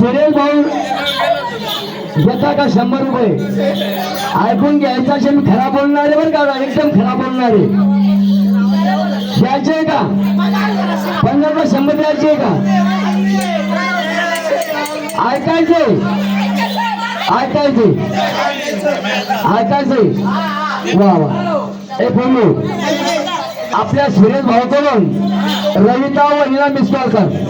सुरेश भाऊ घेता का शंभर रुपये? ऐकून घ्यायचा असेल मी खरा बोलणारे बरं का एकदम खरा बोलणारे द्यायचे का? पन्नास का शंभर द्यायचे का? ऐकायचे? ऐकायचे? ऐकायचे? वा वा. हे बोलू. आपल्या सुरेश भाऊकडून रविता वहिनीला मिस कॉल कर.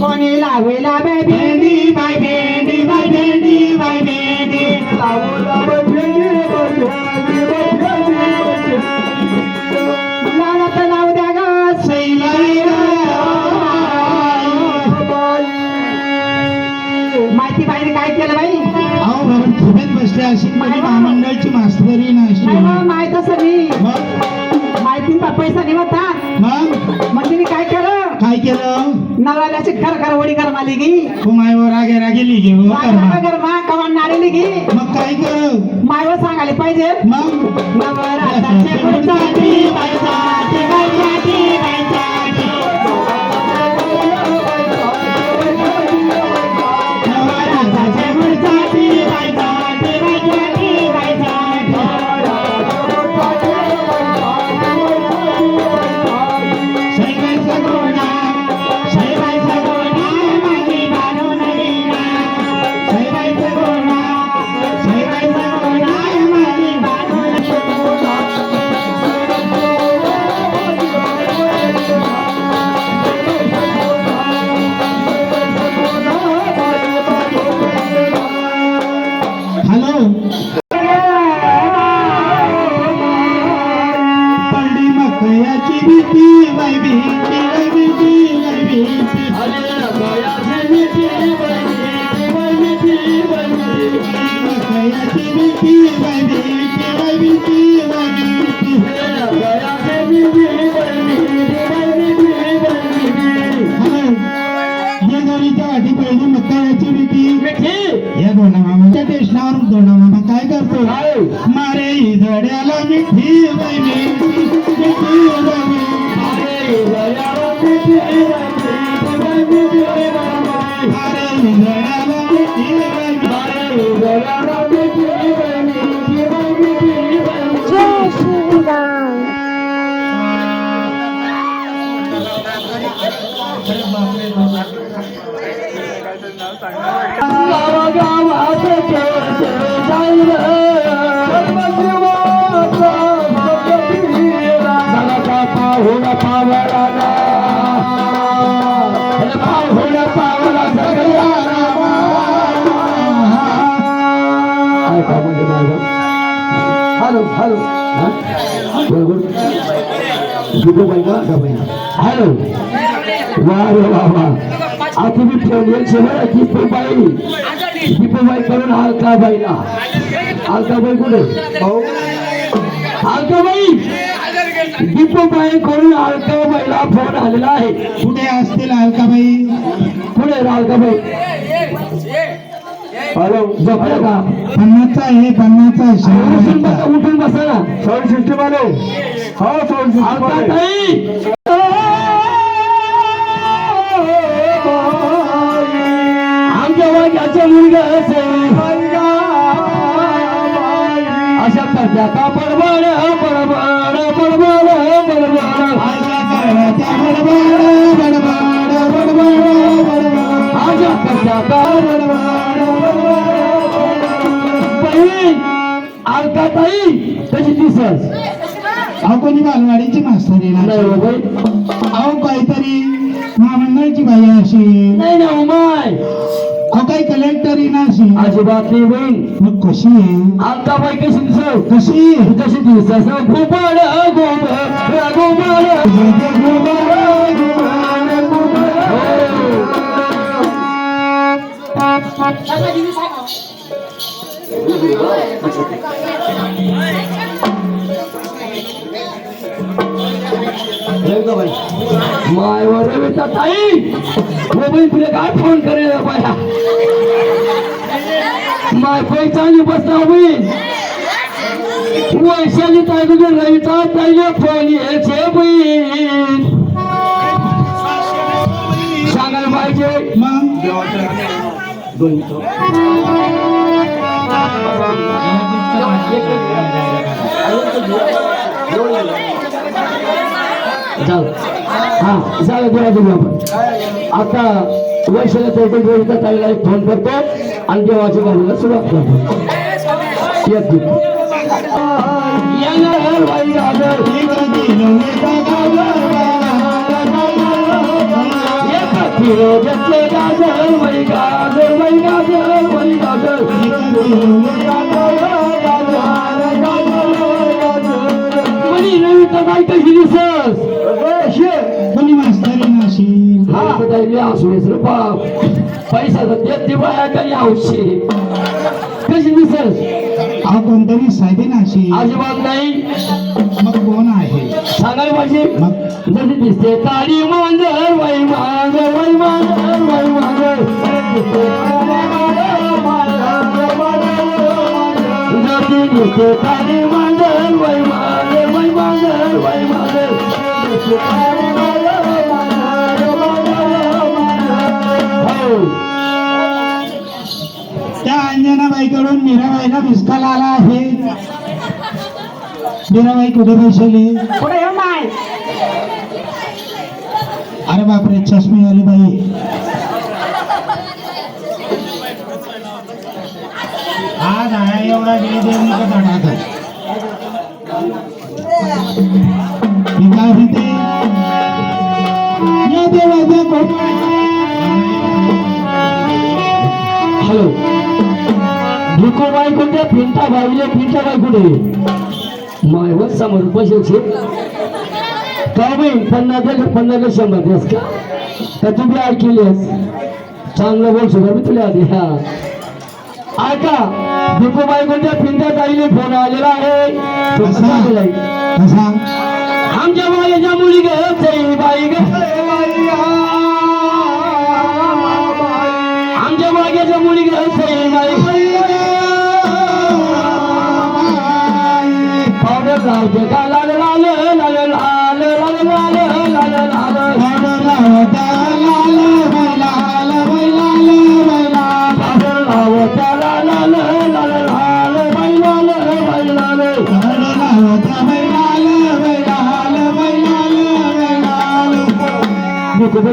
कोणी लावायला बाय बेंडी बाय झोपेत बसले अशी माझी महामंडळची मास्तरी नाही माहीत असं मी मग? माहितीचा पैसा निवडता मग? मग तिने काय केलं? काय केलं? नवऱ्याची खर खर वडी कर माली गी तू मायवर रागे रागे लिगे हो कर्मा. गरमा कवा नारेली गी मग काय कर मायवर सांगायला पाहिजे. मग? नवरात्राचे या दोना काय करतो? मारे इजड्याला मिठी मिठी हॅलो हॅलो दीपूबाई का गबाई हॅलो वा रे वा वा आता तुम्ही ठेवले शहर दीपूबाई दीपूबाई करून अलकाबाईला अलकाबाई कुठे भाऊ अलकाबाई दीपूबाई करून अलकाबाईला फोन आलेला आहे. कुठे असतील अलकाबाई कुठे अलकाबाई हॅलो झोपले का? पन्नासचा आहे पन्नासचा आहे उठून बसा शंभर उठून बसा ना. साऊंड सिस्टम आले. हो साऊंड अलकाताई आमच्या वाग्याचं मुलगा असेल अशा करत्या का बडबड बडबड ताई तशी दिसस अहो कोणी बालवाडीची मास्तरी अहो काहीतरी महामंडळाची बाई अशी नाही ना माय काही कलेक्टरी ना अशी अजिबात नाही बहीण मग कशी आहे? आता बाई कशी दिसव कशी कशी दिसत गोपाळ गोपाळ गोपाळ. मायवर रेवेचा ताई. मोबाईल तुला काय फोन करेल बाया माय पै चांगली बसना होईल वैशाली ताई तुझ्या रविता ताईला फोन यायचे बहीण सांगायला पाहिजे. मग? जाऊ. हा जाऊ बोला तुम्ही आपण आता वैशाला चौथे दिवस ताईला एक फोन करतो आणि देवाच्या गाडीला सुरुवात करतो. येत Mani, não me toca aí આપતા આવશું વીસ રૂપિયા પૈસા તો તે દિવાળા કરી આવશે કશી વિસર हा अजिबात नाही. मग कोण आहे? सांगायला पाहिजे. जशी दिसते तारी मांजर वै मांजर वै मांजर वै मांजर. जशी दिसते मांजर वै मांजर वै वै मांजर. अंजनाबाईकडून मीराबाईला मिसकाल आला आहे. मीराबाई कुठे बसवली पुढे येऊ अरे बापरे चष्मी आली बाई. आज आहे एवढा गेली देवनी का फिंटा बाईले फिंटा बाई कुठे? मायवर समोर पैशाचे काय बाई? पन्नास पन्नास शंभर देस का? तर तुम्ही ऐकलेस. चांगलं बोल सुद्धा मी तुला आधी हा. ऐका भिकोबाई कोणत्या फिंट्या ताईले फोन आलेला आहे. तो आमच्या बाईच्या मुली ग बाई ग. आमच्या बागेच्या मुली ग बाई राजता लाल लाल लाल लाल लाल लाल लाल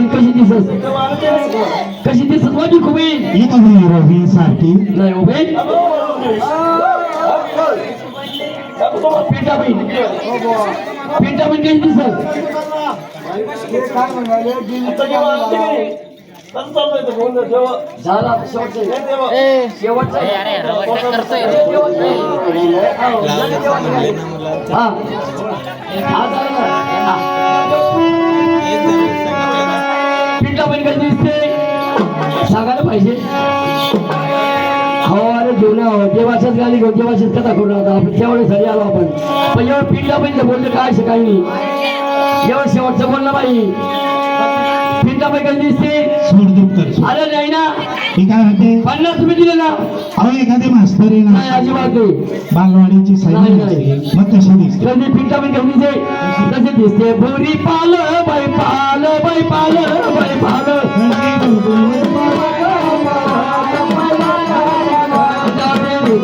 कशी दिसत कशी दिसत माझी खुबेन सारखी नाही उभे विटामिन विटामिन सर झाला शेवटचा विटामिन कधी दिसते सांगायला पाहिजे. जेवणा देवाच्याच गाली घेऊन देवाच्याच कथा करून आता आपण. त्यावेळेस घरी आलो आपण. पण एवढं पिंडा पाहिजे बोलले काय असं काही नाही. एवढं शेवटचं बोललं बाई. पिंडा बाई कधी दिसते. नाही ना. मी काय म्हणते? पन्नास तुम्ही दिले ना. अहो एखादी मास्तरी ना. नाही अजिबात नाही. बालवाडीची. मग कशी दिसते? कधी कशी दिसते. बोरी पाल बाई पाल बाई पाल बाई पाल